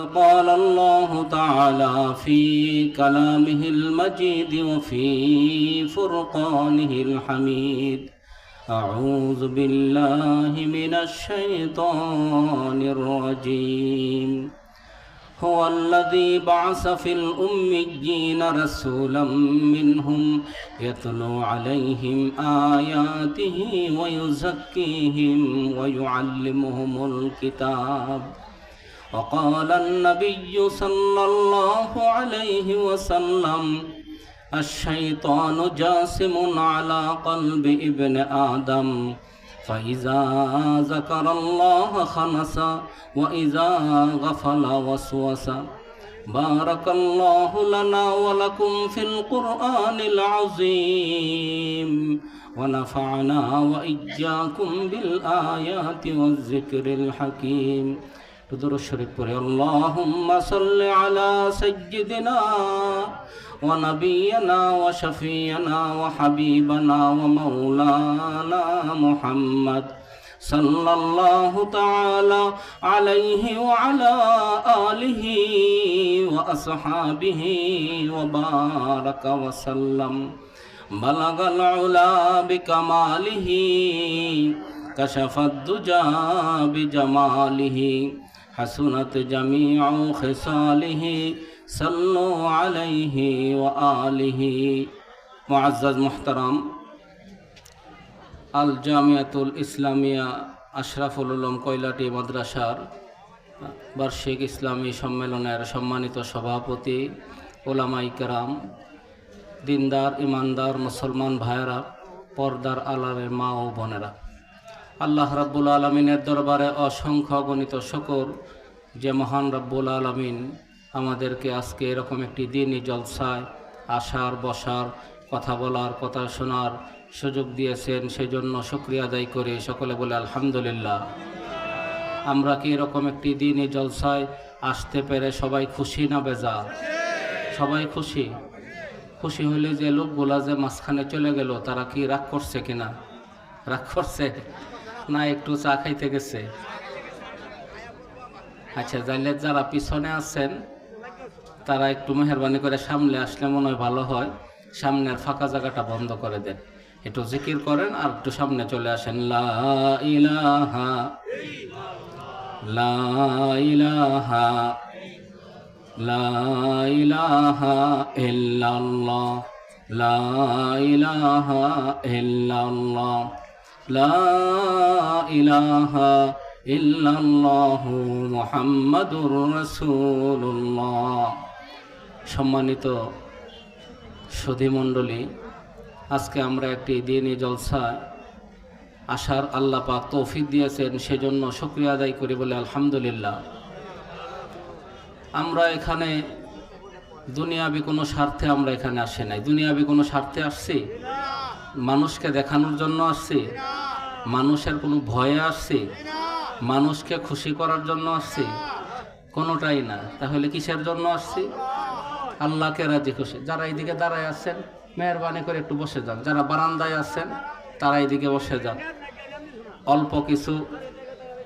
قال الله تعالى في كلامه المجيد وفي فرقانه الحميد. أعوذ بالله من الشيطان الرجيم. هو الذي بعث في الأميين رسولا منهم يتلو عليهم آياته ويزكيهم ويعلمهم الكتاب. وقال النبي صلى الله عليه وسلم الشيطان جاسم على قلب ابن آدم فإذا ذكر الله خنس وإذا غفل وسوس بارك الله لنا ولكم في القرآن العظيم ونفعنا وإياكم بالآيات والذكر الحكيم تدر الشريف اللهم صل على سيدنا ونبينا وشفينا وحبيبنا ومولانا محمد صلى الله تعالى عليه وعلى آله وأصحابه وبارك وسلم. بلغ العلا بكماله كشف الدجى بجماله. حسنت جميع خصاله صلوا عليه وآله معزز محترم আল জামিয়াতুল ইসলামিয়া আশরাফুল উলুম কৈলাটি মাদ্রাসার বার্ষিক ইসলামী সম্মেলনের সম্মানিত সভাপতি ওলামাই কেরাম দিনদার ইমানদার মুসলমান ভাইয়েরা পর্দার আলারের মা ও বোনেরা আল্লাহ রাব্বুল আলমিনের দরবারে অসংখ্য গণিত শকর যে মহান রাব্বুল আলমিন আমাদেরকে আজকে এরকম একটি দিনই জলসায় আসার, বসার, কথা বলার, কথা শোনার সুযোগ দিয়েছেন। সেজন্য শুক্রিয়া আদায় করে সকলে বলে আলহামদুলিল্লাহ। আমরা কি এরকম একটি দিনই জলসায় আসতে পেরে সবাই খুশি না বেজা সবাই খুশি? খুশি হইলে যে লোকগুলা যে মাঝখানে চলে গেল, তারা কি রাগ করছে কিনা? রাগ করছে? না একটু চা খাইতে গেছে। আচ্ছা যাইলে যারা পিছনে আছেন, তারা একটু মেহরবানি করে সামনে আসলে মনে হয় ভালো হয়। সামনের ফাঁকা জায়গাটা বন্ধ করে দেন। একটু জিকির করেন আর একটু সামনে চলে আসেন। লা ইলাহা লা ইলাহা লা ইলাহা লা ইলাহা ইল্লাল্লাহু মুহাম্মাদুর রাসূলুল্লাহ। সম্মানিত সুধীমণ্ডলী আজকে আমরা একটি দিনই জলসায় আসার আল্লাহ পাক তৌফিক দিয়েছেন, সেজন্য শুক্রিয়া আদায় করি বলে আলহামদুলিল্লাহ। আমরা এখানে দুনিয়াবি কোনো স্বার্থে আমরা এখানে আসি নাই। দুনিয়াবি কোনো স্বার্থে আসছি? মানুষকে দেখানোর জন্য আসছি। মানুষের কোনো ভয়ে আসছি। মানুষকে খুশি করার জন্য আসছি। কোনোটাই না। তাহলে কিসের জন্য আসছি? আল্লাহকে রাজি খুশি। যারা এইদিকে দাঁড়ায় আছেন, মেহরবানি করে একটু বসে যান। যারা বারান্দায় আছেন, তারা এইদিকে বসে যান। অল্প কিছু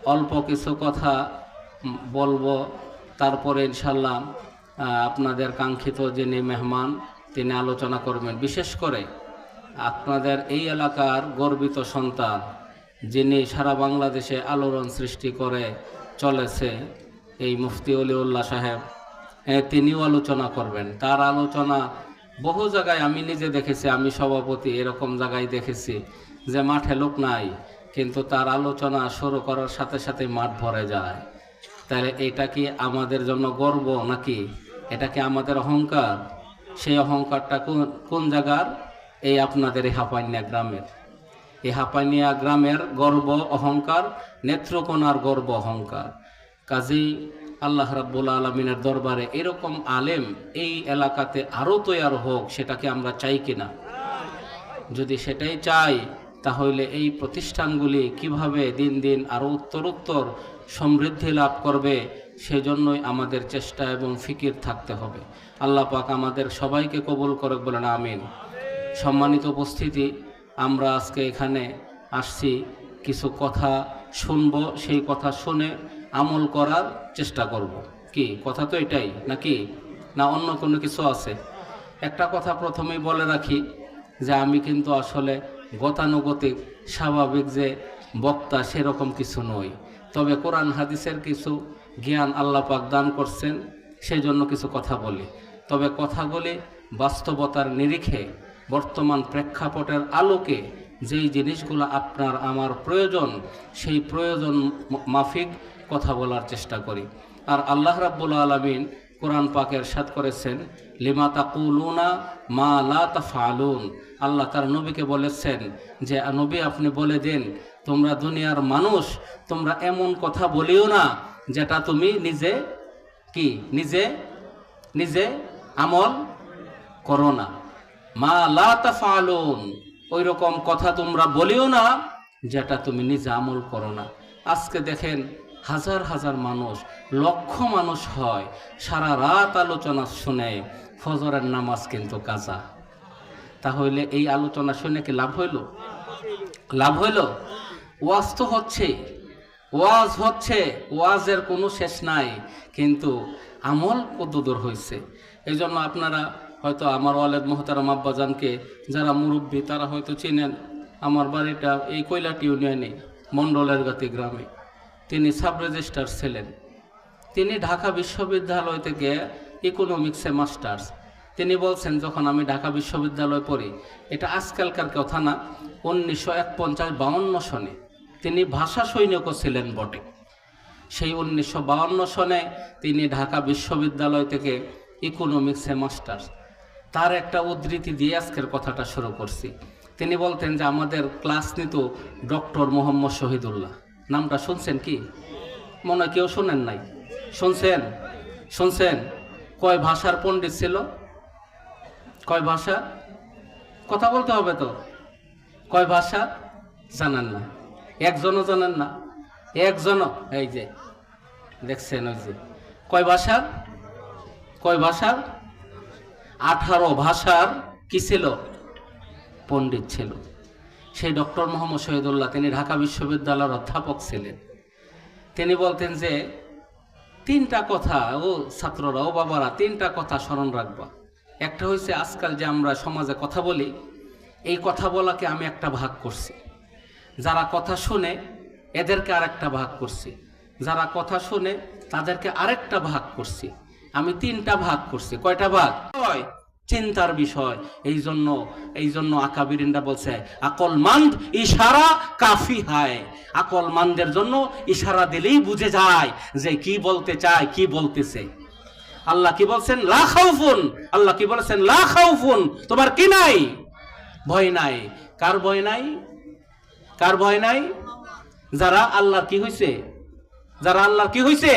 অল্প কিছু কথা বলব। তারপরে ইনশাল্লাহ আপনাদের কাঙ্ক্ষিত যিনি মেহমান, তিনি আলোচনা করবেন। বিশেষ করে আপনাদের এই এলাকার গর্বিত সন্তান, যিনি সারা বাংলাদেশে আলোড়ন সৃষ্টি করে চলেছে, এই মুফতি অলিউল্লাহ সাহেব তিনিও আলোচনা করবেন। তার আলোচনা বহু জায়গায় আমি নিজে দেখেছি, আমি সভাপতি এরকম জায়গায় দেখেছি যে মাঠে লোক নাই, কিন্তু তার আলোচনা শুরু করার সাথে সাথে মাঠ ভরে যায়। তাহলে এটা কি আমাদের জন্য গর্ব নাকি? এটা কি আমাদের অহংকার? সেই অহংকারটা কোন কোন জায়গার? এই আপনাদের এই হাপাইনিয়া গ্রামের। এই হাপাইনিয়া গ্রামের গর্ব অহংকার, নেত্রকোনার গর্ব অহংকার। কাজেই আল্লাহ রাব্বুল আলমিনের দরবারে এরকম আলেম এই এলাকাতে আরও তৈয়ার হোক, সেটাকে আমরা চাই কিনা? যদি সেটাই চাই, তাহলে এই প্রতিষ্ঠানগুলি কীভাবে দিন দিন আরও উত্তরোত্তর সমৃদ্ধি লাভ করবে, সেজন্যই আমাদের চেষ্টা এবং ফিকির থাকতে হবে। আল্লাহ পাক আমাদের সবাইকে কবুল করে বলেন, আমিন। সম্মানিত উপস্থিতি, আমরা আজকে এখানে আসছি, কিছু কথা শুনব, সেই কথা শুনে আমল করার চেষ্টা করব। কি, কথা তো এটাই, নাকি? না অন্য কোনো কিছু আছে? একটা কথা প্রথমেই বলে রাখি যে আমি কিন্তু আসলে গতানুগতিক, স্বাভাবিক যে বক্তা সেরকম কিছু নই। তবে কোরআন হাদিসের কিছু জ্ঞান আল্লাহ পাক দান করছেন সেই জন্য কিছু কথা বলি। তবে কথাগুলি বাস্তবতার নিরিখে বর্তমান প্রেক্ষাপটের আলোকে যেই জিনিসগুলো আপনার আমার প্রয়োজন, সেই প্রয়োজন মাফিক কথা বলার চেষ্টা করি। আর আল্লাহ রাব্বুল আলমিন কোরআন পাকের সাদ করেছেন, লিমা তাকুলুনা মা লা তাফালুন আল্লাহ তার নবীকে বলেছেন যে নবী আপনি বলে দিন, তোমরা দুনিয়ার মানুষ, তোমরা এমন কথা বলিও না যেটা তুমি নিজে কি, নিজে নিজে আমল করো না। মা লা তাফালুন ওই রকম কথা তোমরা বলিও না যেটা তুমি নিজে আমল করো না। আজকে দেখেন হাজার হাজার মানুষ, লক্ষ মানুষ হয়, সারা রাত আলোচনা শুনে ফজরের নামাজ কিন্তু কাজা। তাহলে এই আলোচনা শুনে কি লাভ হইল? লাভ হইল? ওয়াজ তো হচ্ছে, ওয়াজ হচ্ছে, ওয়াজের কোনো শেষ নাই, কিন্তু আমল কতদূর হয়েছে এই জন্য আপনারা হয়তো আমার ওয়ালেদ মোহতারাম আব্বাজানকে যারা মুরব্বী, তারা হয়তো চিনেন। আমার বাড়িটা এই কৈলাটি ইউনিয়নে, মণ্ডলের গাতি গ্রামে। তিনি সাব রেজিস্ট্রার ছিলেন। তিনি ঢাকা বিশ্ববিদ্যালয় থেকে ইকোনমিক্সে মাস্টার্স তিনি বলছেন, যখন আমি ঢাকা বিশ্ববিদ্যালয়ে পড়ি, এটা আজকালকার কথা না, উনিশশো এক পঞ্চাশ বাউন্ন সনে। তিনি ভাষা সৈনিকও ছিলেন বটে। সেই উনিশশো বাউন্ন সনে তিনি ঢাকা বিশ্ববিদ্যালয় থেকে ইকোনমিক্সে মাস্টার্স তার একটা উদ্ধৃতি দিয়ে আজকের কথাটা শুরু করছি। তিনি বলতেন যে, আমাদের ক্লাস নিত ডক্টর মোহাম্মদ শহীদুল্লাহ। নামটা শুনছেন কি? মনে কেউ শোনেন নাই। শুনছেন? শুনছেন? কয় ভাষার পণ্ডিত ছিল? কয় ভাষা? কথা বলতে হবে তো। কয় ভাষা? জানেন না। একজনও জানেন না। একজনও, এই যে, দেখছেন ওই যে। কয় ভাষার কয় ভাষার আঠারো ভাষার কি ছিল? পণ্ডিত ছিল। সেই ডক্টর মোহাম্মদ শহীদুল্লাহ, তিনি ঢাকা বিশ্ববিদ্যালয়ের অধ্যাপক ছিলেন। তিনি বলতেন যে, তিনটা কথা, ও ছাত্ররা, ও বাবারা, তিনটা কথা স্মরণ রাখবা। একটা হয়েছে আজকাল যে আমরা সমাজে কথা বলি, এই কথা বলাকে আমি একটা ভাগ করছি। যারা কথা শুনে, এদেরকে আরেকটা ভাগ করছি। যারা কথা শুনে, তাদেরকে আরেকটা ভাগ করছি। আমি তিনটা ভাগ করছি। কয়টা ভাগ? চিন্তার বিষয়। এই জন্য এই জন্য আকাবিরিনরা বলছে, আকল মান্দ ইশারা কাফি হয়। আকল মানদের জন্য ইশারা দিলেই বুঝে যায় যে কি বলতে চায়, কি বলতেছে। আল্লাহ কি বলছেন? লা খাউফুন। আল্লাহ কি বলেছেন? লা খাউফুন। তোমার কি নাই? ভয় নাই। কার ভয় নাই? কার ভয় নাই? যারা আল্লাহর কি হইছে? যারা আল্লাহর কি হইছে?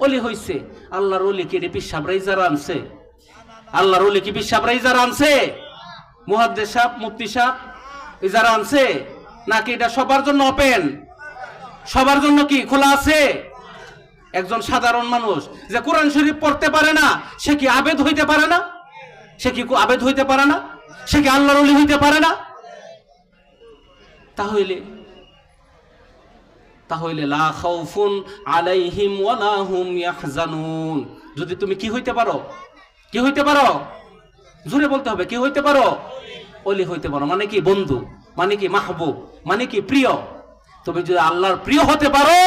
অলি হইছে। আল্লাহর অলি কি রে পিসাবরাই যারা আনছে? আল্লাহর কি পিসাবরাই যারা আনছে? মুহাদ্দেস সাহেব, মুফতি এই যারা আনছে, নাকি এটা সবার জন্য ওপেন সবার জন্য কি খোলা আছে? একজন সাধারণ মানুষ যে কোরআন শরীফ পড়তে পারে না, সে কি আবেদ হইতে পারে না? সে কি আবেদ হইতে পারে না? সে কি আল্লাহর হইতে পারে না? তাহলে তাহলে লা আলাইহিম ইয়াহজানুন। যদি তুমি কি হইতে পারো? কি হইতে পারো? জোরে বলতে হবে, কি হইতে পারো? অলি হইতে পারো মানে কি বন্ধু মানে কি মাহবুব মানে কি প্রিয়। তুমি যদি আল্লাহর প্রিয় হতে পারো,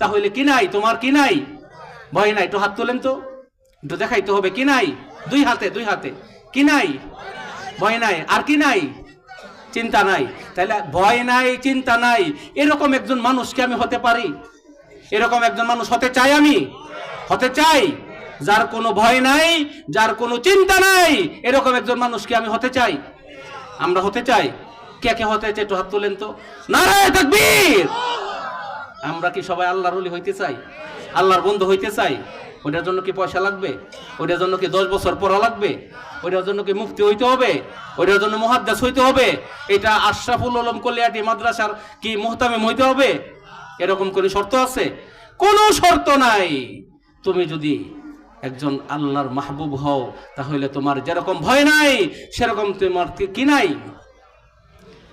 তাহলে কি নাই? তোমার কি নাই? ভয় নাই, একটু হাত তোলেন তো। একটু দেখাইতে হবে, কি নাই? দুই হাতে দুই হাতে। কি নাই? ভয় নাই, আর কি নাই? চিন্তা নাই। তাহলে ভয় নাই, চিন্তা নাই। এরকম একজন মানুষকে আমি হতে পারি? এরকম একজন মানুষ হতে চাই আমি? হতে চাই। যার কোনো ভয় নাই, যার কোনো চিন্তা নাই, এরকম একজন মানুষকে আমি হতে চাই। আমরা হতে চাই? কে কে হতে চাই একটু হাত তোলেন তো। নারায় আমরা কি সবাই আল্লাহর ওলি হইতে চাই? আল্লাহর বন্ধু হইতে চাই? ওইটার জন্য কি পয়সা লাগবে? ওইটার জন্য কি দশ বছর পড়া লাগবে? ওইটার জন্য কি মুক্তি হইতে হবে? ওইটার জন্য মহাদ্দাস হইতে হবে? এটা আশরাফুল আলম কলিয়াটি মাদ্রাসার কি মোহতামিম হইতে হবে? এরকম কোনো শর্ত আছে? কোনো শর্ত নাই। তুমি যদি একজন আল্লাহর মাহবুব হও, তাহলে তোমার যেরকম ভয় নাই, সেরকম তোমার কি- কি নাই?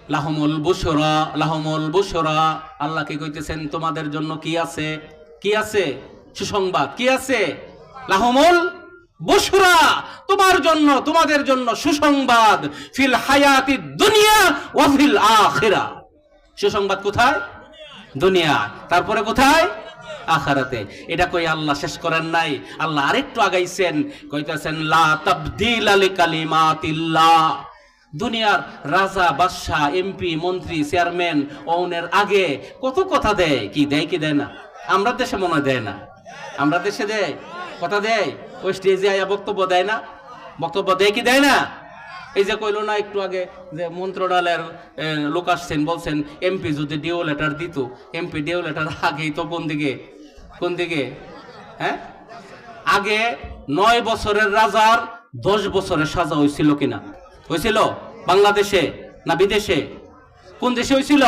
লাহমুল বুসরা লাহমুল বুসরা আল্লাহ কি কইতেছেন, তোমাদের জন্য কি আছে? কি আছে? সুসংবাদ। কি আছে? লাহমুল বসুরা তোমার জন্য, তোমাদের জন্য সুসংবাদ। ফিল হায়াতি দুনিয়া ও ফিল আখিরা। সুসংবাদ কোথায়? দুনিয়া। তারপরে কোথায়? আখারাতে। এটা কই আল্লাহ শেষ করেন নাই? আল্লাহ আরেকটু আগাইছেন। কইতাছেন, লা তাবদিল আলি কালিমাতিল্লাহ দুনিয়ার রাজা, বাদশাহ, এমপি, মন্ত্রী, চেয়ারম্যান ওনের আগে কত কথা দেয়? কি দেয় কি দেয় না? আমরা দেশে মনে দেয় না। আমরা দেশে দেয় কথা দেয় ওই স্টেজে আয়া বক্তব্য দেয় না। বক্তব্য দেয় কি দেয় না? এই যে কইলো না একটু আগে যে মন্ত্রণালয়ের লোক আসছেন, বলছেন এমপি যদি ডিও লেটার দিত এমপি ডিও লেটার আগেই তো কোন দিকে? কোন দিকে? হ্যাঁ? আগে নয় বছরের রাজার দশ বছরের সাজা হয়েছিল কিনা? হয়েছিল বাংলাদেশে না বিদেশে? কোন দেশে হয়েছিল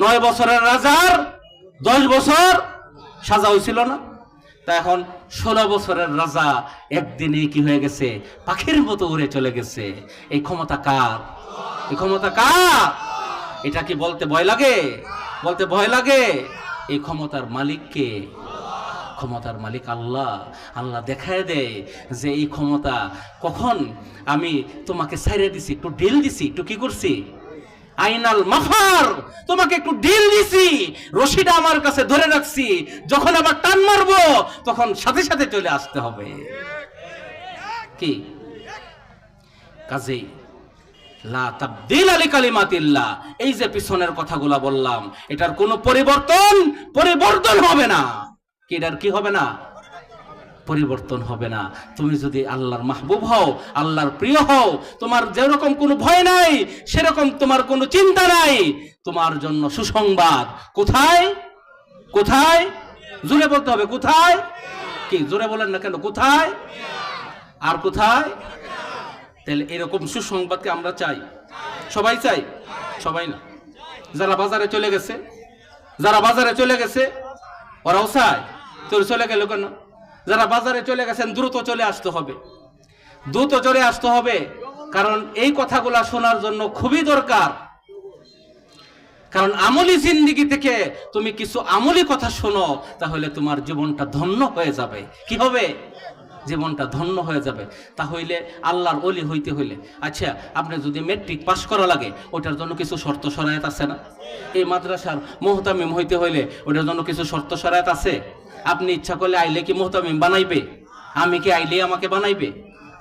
নয় বছরের রাজার দশ বছর সাজা হয়েছিল না। তা এখন ষোলো বছরের রাজা একদিনে কি হয়ে গেছে? পাখির মতো উড়ে চলে গেছে। এই ক্ষমতা কার? এই ক্ষমতা কার? এটা কি বলতে ভয় লাগে? বলতে ভয় লাগে? এই ক্ষমতার মালিককে ক্ষমতার মালিক আল্লাহ। আল্লাহ দেখায় দেয় যে এই ক্ষমতা কখন আমি তোমাকে সাইরে দিছি, একটু ডিল দিছি, একটু কি করছি? আইনাল মাফার। তোমাকে একটু ডিল দিছি, রশিটা আমার কাছে ধরে রাখছি। যখন আবার টান মারবো, তখন সাথে সাথে চলে আসতে হবে। কি? কাজেই এই যে পিছনের কথাগুলা বললাম, এটার কোনো পরিবর্তন পরিবর্তন হবে না। কি এটার কি হবে না? পরিবর্তন হবে না। তুমি যদি আল্লাহর মাহবুব হও, আল্লাহর প্রিয় হও, তোমার যেরকম কোনো ভয় নাই, সেরকম তোমার কোনো চিন্তা নাই, তোমার জন্য সুসংবাদ। কোথায়? কোথায়? জোরে বলতে হবে, কোথায়? কি, জোরে বলেন না কেন, কোথায়? আর কোথায়? তাহলে এরকম সুসংবাদকে আমরা চাই। সবাই চাই? সবাই না। যারা বাজারে চলে গেছে, যারা বাজারে চলে গেছে, ওরাও চায়। তোর চলে গেল কেন? যারা বাজারে চলে গেছেন, দ্রুত চলে আসতে হবে। দ্রুত চলে আসতে হবে, কারণ এই কথাগুলো শোনার জন্য খুবই দরকার। কারণ আমলি জিন্দিগি থেকে তুমি কিছু আমলি কথা শোনো, তাহলে তোমার জীবনটা ধন্য হয়ে যাবে। কি হবে? জীবনটা ধন্য হয়ে যাবে তাহলে আল্লাহর অলি হইতে হইলে। আচ্ছা আপনি যদি মেট্রিক পাস করা লাগে, ওটার জন্য কিছু শর্ত সরায়ত আছে না? এই মাদ্রাসার মোহতামিম হইতে হইলে ওটার জন্য কিছু শর্ত সরায়ত আছে? আপনি ইচ্ছা করলে আইলে কি মোহতামিম বানাইবে? আমি কি আইলে আমাকে বানাইবে?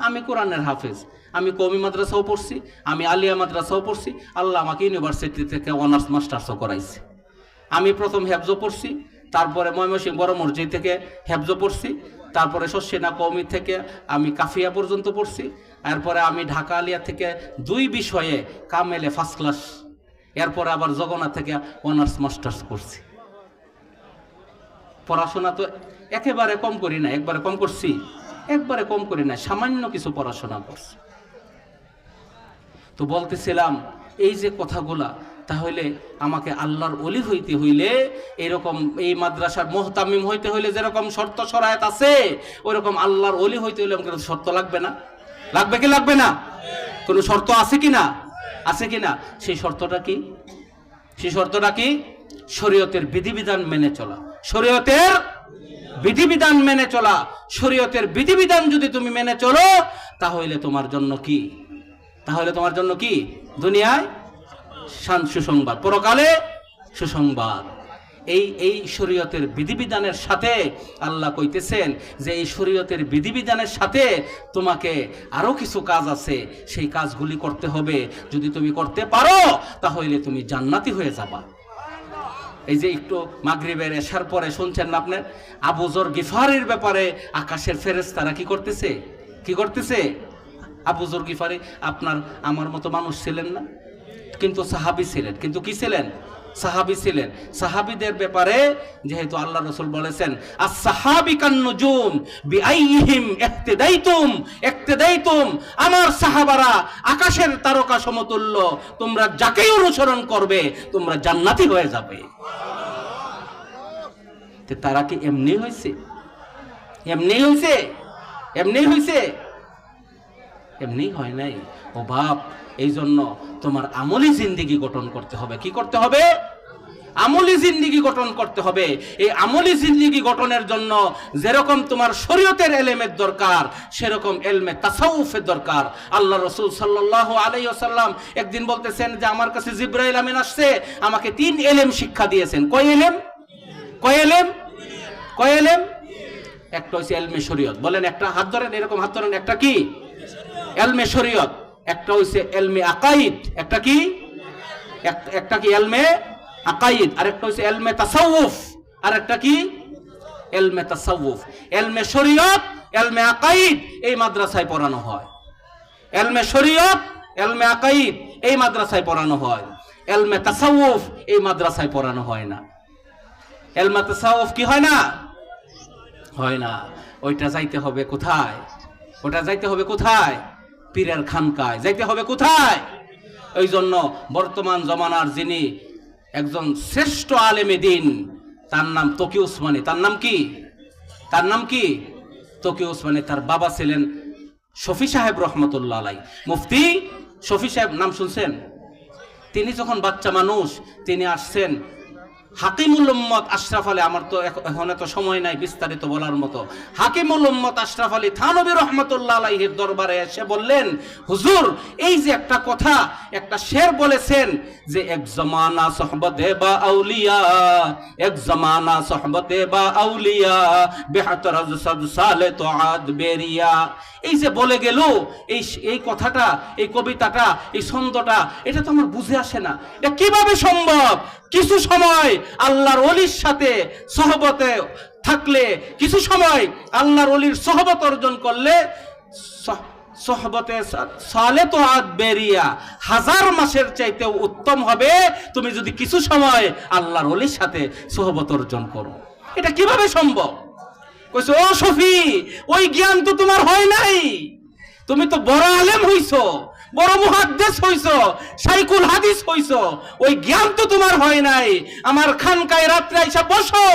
আমি কোরআনের হাফেজ, আমি কমি মাদ্রাসাও পড়ছি, আমি আলিয়া মাদ্রাসাও পড়ছি, আল্লাহ আমাকে ইউনিভার্সিটি থেকে অনার্স মাস্টার্সও করাইছে। আমি প্রথম হেফজ পড়ছি, তারপরে ময়মনসিং বড় মসজিদ থেকে হেফজ পড়ছি তারপরে শস্যেনা কৌমি থেকে আমি কাফিয়া পর্যন্ত পড়ছি। এরপরে আমি ঢাকা আলিয়া থেকে দুই বিষয়ে কামেলে ফার্স্ট ক্লাস এরপরে আবার জগন্নাথ থেকে অনার্স মাস্টার্স করছি পড়াশোনা তো একেবারে কম করি না একবারে কম করছি, একবারে কম করি না সামান্য কিছু পড়াশোনা করছি। তো বলতেছিলাম, এই যে কথাগুলা তাহলে আমাকে আল্লাহর অলি হইতে হইলে এরকম এই মাদ্রাসার মোহতামিম হইতে হইলে যেরকম শর্ত সরায়ত আছে ওইরকম আল্লাহর অলি হইতে হইলে আমাকে শর্ত লাগবে না। লাগবে কি লাগবে না? কোনো শর্ত আছে কি না? আছে কি না? সেই শর্তটা কি? সেই শর্তটা কি? শরীয়তের বিধিবিধান মেনে চলা। শরীয়তের বিধিবিধান মেনে চলা। শরীয়তের বিধিবিধান যদি তুমি মেনে চলো, তাহলে তোমার জন্য কি? তাহলে তোমার জন্য কি? দুনিয়ায় সুসংবাদ। পরকালে সুসংবাদ। এই এই শরীয়তের বিধিবিধানের সাথে আল্লাহ কইতেছেন যে এই শরীয়তের বিধিবিধানের সাথে তোমাকে আরও কিছু কাজ আছে, সেই কাজগুলি করতে হবে। যদি তুমি করতে পারো, তাহলে তুমি জান্নাতি হয়ে যাবা। এই যে একটু মাগরিবের এসার পরে শুনছেন না আপনার? আবুজর গিফারের ব্যাপারে আকাশের ফেরেশতারা কি করতেছে? কি করতেছে? আবুজর গিফারে, আপনার, আমার মতো মানুষ ছিলেন না? কিন্তু সাহাবি ছিলেন। কিন্তু কি ছিলেন? সাহাবি ছিলেন। সাহাবিদের ব্যাপারে যেহেতু আল্লাহ রসুল বলেছেন আর সাহাবি কান্নুজুম আমার সাহাবারা আকাশের তারকা সমতুল্য, তোমরা যাকেই অনুসরণ করবে, তোমরা জান্নাতি হয়ে যাবে। তারা কি এমনি হয়েছে এমনি হয়েছে এমনি হয়েছে এমনি হয় নাই। ও বাপ এই জন্য তোমার আমলি জিন্দিগি গঠন করতে হবে। কি করতে হবে? আমলি জিন্দিগি গঠন করতে হবে। এই আমলি জিন্দিগি গঠনের জন্য যেরকম তোমার শরীয়তের এলেমের দরকার, সেরকম এলমে তাসাউফের দরকার। আল্লাহ রসুল সাল্লাহ আলাই সাল্লাম একদিন বলতেছেন যে, আমার কাছে জিব্রাইল আমিন আসছে, আমাকে তিন এলেম শিক্ষা দিয়েছেন। কয় এলেম? কয় এলেম? কয় এলেম? একটা হচ্ছে এলমে শরীয়ত। বলেন একটা, হাত ধরেন, এরকম হাত ধরেন, একটা কি? এলমে শরীয়ত, একটা হচ্ছে এলমে আকাইদ, একটা কি? এক- একটা কি এলমে আকাইদ আর একটা হচ্ছে এলমে তাসাউফ আর একটা কি? এলমে তাসাউফ। এলমে শরীয়ত, এলমে আকাইদ, এই মাদ্রাসায় পড়ানো হয়। এলমে শরীয়ত, এলমে আকাইদ, এই মাদ্রাসায় পড়ানো হয়। এলমে তাসাউফ, এই মাদ্রাসায় পড়ানো হয় না। এলমে তাসাউফ কি হয় না? হয় না। ওইটা যাইতে হবে কোথায়? ওটা যাইতে হবে কোথায়? পীরের খানকায়। যাইতে হবে কোথায়? ওই জন্য বর্তমান জমানার যিনি একজন শ্রেষ্ঠ আলেমে দিন, তার নাম তকি উসমানী তার নাম কি? তার নাম কি? তকি উসমানী তার বাবা ছিলেন শফি সাহেব রহমতুল্লাহ আলাই মুফতি শফি সাহেব, নাম শুনছেন? তিনি যখন বাচ্চা মানুষ, তিনি আসছেন হাকিমুল উম্মত আশরাফ আলী, আমার তো এখন এত সময় নাই বিস্তারিত বলার মতো। হাকিমুল উম্মত আশরাফ আলী থানবী রহমতুল্লাহ আলাইহির দরবারে এসে বললেন, হুজুর, এই যে একটা কথা, একটা শের বলেছেন যে, এক জমানা সোহবতে বা আউলিয়া, এক জমানা সোহবতে বা আউলিয়া, বেহাতর সদ সালে তো আদ বেরিয়া। এই যে বলে গেল, এই এই কথাটা, এই কবিতাটা, এই ছন্দটা, এটা তো আমার বুঝে আসে না। এটা কীভাবে সম্ভব? কিছু সময় আল্লাহর অলির সাথে সহবতে থাকলে, কিছু সময় আল্লাহর অলির সহবত অর্জন করলে সহ- সহবতে সালে তো আদ বেরিয়া, হাজার মাসের চাইতেও উত্তম হবে। তুমি যদি কিছু সময় আল্লাহর অলির সাথে সহবত অর্জন করো। এটা কীভাবে সম্ভব? কইছে, ও শফি ওই জ্ঞান তো তোমার হয় নাই। তুমি তো বড় আলেম হইছো। বড় মুহাদ্দেস হইছো, সাইকুল হাদিস হইছো, ওই জ্ঞান তো তোমার হয় নাই। আমার খানকায় রাত্রে আইসা বসো,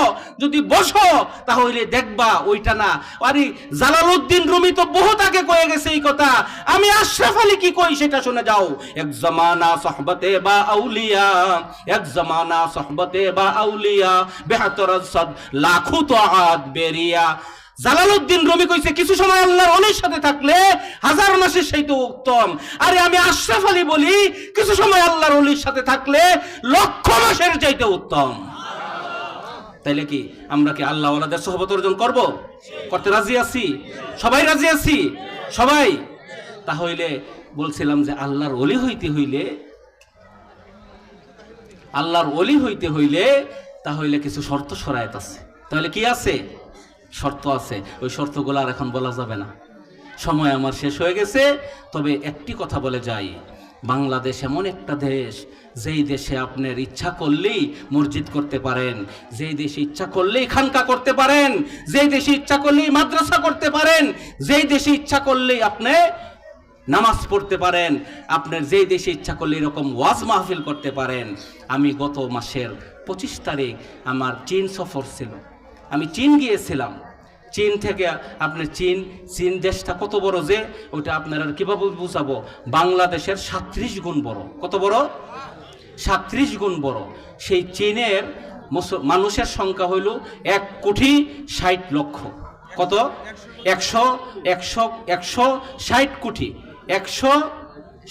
যদি বসো, তাহলে দেখবা ওইটা না। আরে জালালউদ্দিন রুমি তো বহুত আগে কয়ে গেছে এই কথা। আমি আশরাফ আলী কি কই সেটা শুনে যাও। এক জমানা সহবতে বা আউলিয়া, এক জমানা সহবতে বা আউলিয়া, বেহাতর সদ লাখু তো আদ বেরিয়া। জালালউদ্দিন রবি কইছে, কিছু সময় আল্লাহর অলির সাথে থাকলে হাজার মাসের সেই তো উত্তম। আরে আমি আশরাফ আলী বলি, কিছু সময় আল্লাহর অলির সাথে থাকলে লক্ষ মাসের চাইতে উত্তম। তাইলে কি আমরা কি আল্লাহ ওয়ালাদের সহবত অর্জন করব? করতে রাজি আছি? সবাই রাজি আছি? সবাই? তাহলে বলছিলাম যে আল্লাহর অলি হইতে হইলে, আল্লাহর অলি হইতে হইলে তাহলে কিছু শর্ত সরায়ত আছে। তাহলে কি আছে? শর্ত আছে। ওই শর্তগুলো আর এখন বলা যাবে না। সময় আমার শেষ হয়ে গেছে। তবে একটি কথা বলে যাই। বাংলাদেশ এমন একটা দেশ, যেই দেশে আপনার ইচ্ছা করলেই মসজিদ করতে পারেন, যেই দেশে ইচ্ছা করলেই খানকা করতে পারেন, যেই দেশে ইচ্ছা করলেই মাদ্রাসা করতে পারেন, যেই দেশে ইচ্ছা করলেই আপনি নামাজ পড়তে পারেন, আপনার যেই দেশে ইচ্ছা করলে এরকম ওয়াজ মাহফিল করতে পারেন। আমি গত মাসের পঁচিশ তারিখ আমার চীন সফর ছিল। আমি চীন গিয়েছিলাম। চীন থেকে আপনার চীন চীন দেশটা কত বড় যে, ওটা আপনারা কীভাবে বুঝাবো? বাংলাদেশের সাত্রিশ গুণ বড়। কত বড়? সাত্রিশ গুণ বড়। সেই চীনের মানুষের সংখ্যা হইল এক কোটি ষাট লক্ষ। কত? একশো একশো একশো ষাট কোটি। একশো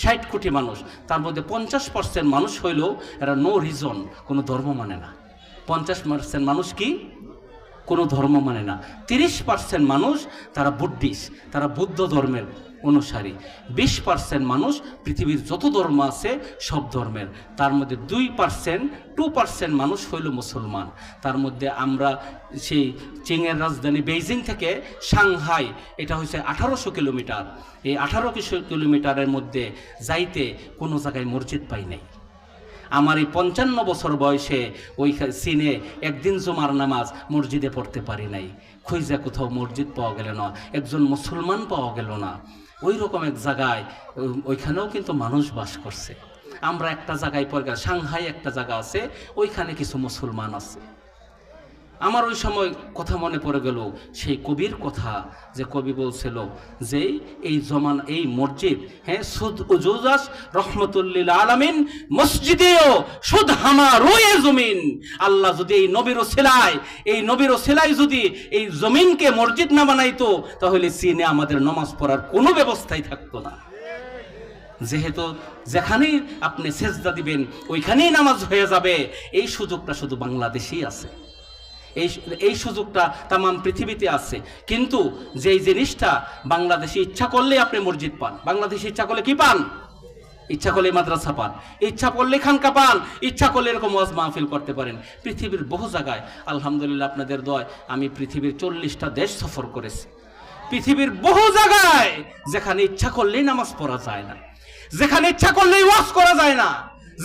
ষাট কোটি মানুষ। তার মধ্যে পঞ্চাশ পার্সেন্ট মানুষ হইলেও এরা নো রিজন কোনো ধর্ম মানে না। পঞ্চাশ পার্সেন্ট মানুষ কি? কোনো ধর্ম মানে না। তিরিশ পার্সেন্ট মানুষ তারা বুদ্ধিস্ট তারা বুদ্ধ ধর্মের অনুসারী। বিশ পার্সেন্ট মানুষ পৃথিবীর যত ধর্ম আছে সব ধর্মের। তার মধ্যে দুই পার্সেন্ট টু পার্সেন্ট মানুষ হইল মুসলমান। তার মধ্যে আমরা সেই চীনের রাজধানী বেইজিং থেকে সাংহাই, এটা হচ্ছে আঠারোশো কিলোমিটার। এই আঠারো কিলোমিটারের মধ্যে যাইতে কোনো জায়গায় মসজিদ পাই নাই। আমার এই পঞ্চান্ন বছর বয়সে ওই সিনে একদিন জুমার নামাজ মসজিদে পড়তে পারি নাই। খুঁজে কোথাও মসজিদ পাওয়া গেল না, একজন মুসলমান পাওয়া গেল না। ওই রকম এক জায়গায় ওইখানেও কিন্তু মানুষ বাস করছে। আমরা একটা জায়গায় পরে সাংহাই একটা জায়গা আছে, ওইখানে কিছু মুসলমান আছে। আমার ওই সময় কথা মনে পড়ে গেল, সেই কবির কথা যে কবি বলছিল যে এই জমান, এই মসজিদ হ্যাঁ সুদ উজুজাস রহমতুল্লিল আলমিন, মসজিদেও সুদ হামারও এ জমিন। আল্লাহ যদি এই নবীর সেলাই এই নবীর সেলাই যদি এই জমিনকে মসজিদ না বানাইতো, তাহলে চীনে আমাদের নমাজ পড়ার কোনো ব্যবস্থাই থাকতো না। যেহেতু যেখানেই আপনি সেজদা দিবেন, ওইখানেই নামাজ হয়ে যাবে, এই সুযোগটা শুধু বাংলাদেশেই আছে। এই এই সুযোগটা তাম পৃথিবীতে আছে। কিন্তু যেই জিনিসটা বাংলাদেশে ইচ্ছা করলে আপনি মসজিদ পান, বাংলাদেশে ইচ্ছা করলে কি পান? ইচ্ছা করলে মাদ্রাসা পান, ইচ্ছা করলে খানকা পান, ইচ্ছা করলে এরকম ওয়াজ মাহফিল করতে পারেন। পৃথিবীর বহু জায়গায়, আলহামদুলিল্লাহ আপনাদের দয় আমি পৃথিবীর চল্লিশটা দেশ সফর করেছি। পৃথিবীর বহু জায়গায় যেখানে ইচ্ছা করলেই নামাজ পড়া যায় না, যেখানে ইচ্ছা করলেই ওয়াজ করা যায় না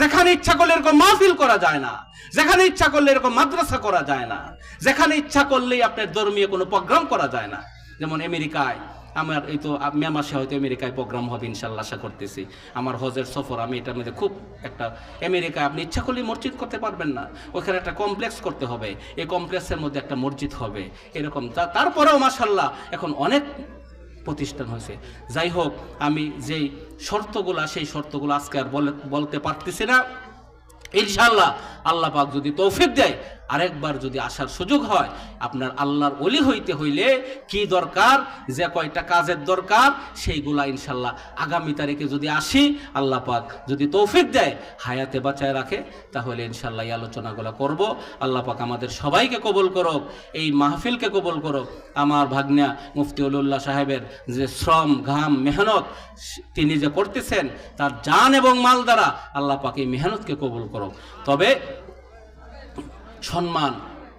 যেখানে ইচ্ছা করলে এরকম মাহফিল করা যায় না, যেখানে ইচ্ছা করলে এরকম মাদ্রাসা করা যায় না, যেখানে ইচ্ছা করলেই আপনার ধর্মীয় কোনো প্রোগ্রাম করা যায় না। যেমন আমেরিকায়, আমার এই তো মে মাসে হয়তো আমেরিকায় প্রোগ্রাম হবে, ইনশাল্লাহ আশা করতেছি। আমার হজের সফর, আমি এটার মধ্যে খুব একটা, আমেরিকায় আপনি ইচ্ছা করলে মসজিদ করতে পারবেন না। ওখানে একটা কমপ্লেক্স করতে হবে, এই কমপ্লেক্সের মধ্যে একটা মসজিদ হবে, এরকম। তারপরেও মাসাল্লাহ এখন অনেক প্রতিষ্ঠান হয়েছে। যাই হোক, আমি যেই শর্তগুলা, সেই শর্তগুলো আজকে আর বলে- বলতে পারতেছি না। ইনশাল্লাহ আল্লাহ পাক যদি তৌফিক দেয় আরেকবার যদি আসার সুযোগ হয়, আপনার আল্লাহর অলি হইতে হইলে কি দরকার? যে কয়টা কাজের দরকার? সেইগুলা ইনশাল্লাহ আগামী তারিখে যদি আসি, আল্লাহ পাক যদি তৌফিক দেয়, হায়াতে বাঁচায় রাখে, তাহলে ইনশাল্লাহ এই আলোচনাগুলো করব। আল্লাহ পাক আমাদের সবাইকে কবল করুক, এই মাহফিলকে কবল করুক। আমার ভাগ্না মুফতি উল্লাহ সাহেবের যে শ্রম, ঘাম, মেহনত তিনি যে করতেছেন, তার জান এবং মাল দ্বারা আল্লাহ পাক এই মেহনতকে কবল করুক। তবে সম্মান,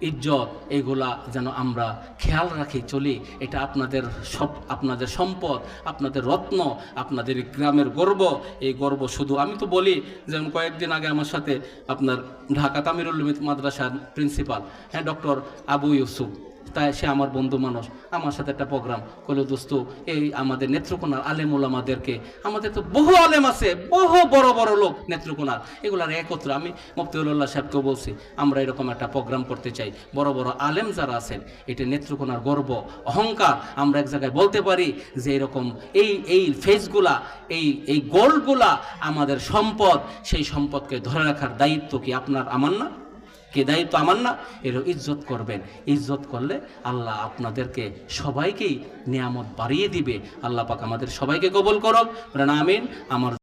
ইজ্জত, এগুলা যেন আমরা খেয়াল রাখি, চলি। এটা আপনাদের সব, আপনাদের সম্পদ, আপনাদের রত্ন, আপনাদের গ্রামের গর্ব। এই গর্ব শুধু আমি তো বলি, যেমন কয়েকদিন আগে আমার সাথে আপনার ঢাকা তামিরুল মাদ্রাসার প্রিন্সিপাল হ্যাঁ ডক্টর আবু ইউসুফ। তাই সে আমার বন্ধু মানুষ, আমার সাথে একটা প্রোগ্রাম করল দোস্ত, এই আমাদের নেত্রকোনার আলেম ওলামাদেরকে আমাদের তো বহু আলেম আছে, বহু বড় বড় লোক নেত্রকোনার। এগুলার একত্র আমি মুফতিউল্লাহ সাহেবকেও বলছি, আমরা এরকম একটা প্রোগ্রাম করতে চাই। বড় বড় আলেম যারা আছেন, এটা নেত্রকোনার গর্ব, অহংকার। আমরা এক জায়গায় বলতে পারি যে এরকম এই এই ফেসগুলা এই এই গোলগুলা আমাদের সম্পদ, সেই সম্পদকে ধরে রাখার দায়িত্ব কি আপনার, আমার না? কে দায়িত্ব আমার না এর ইজ্জত করবেন। ইজ্জত করলে আল্লাহ আপনাদেরকে সবাইকেই নিয়ামত বাড়িয়ে দিবে। আল্লাহ পাক আমাদের সবাইকে কবল করো আমিন। আমার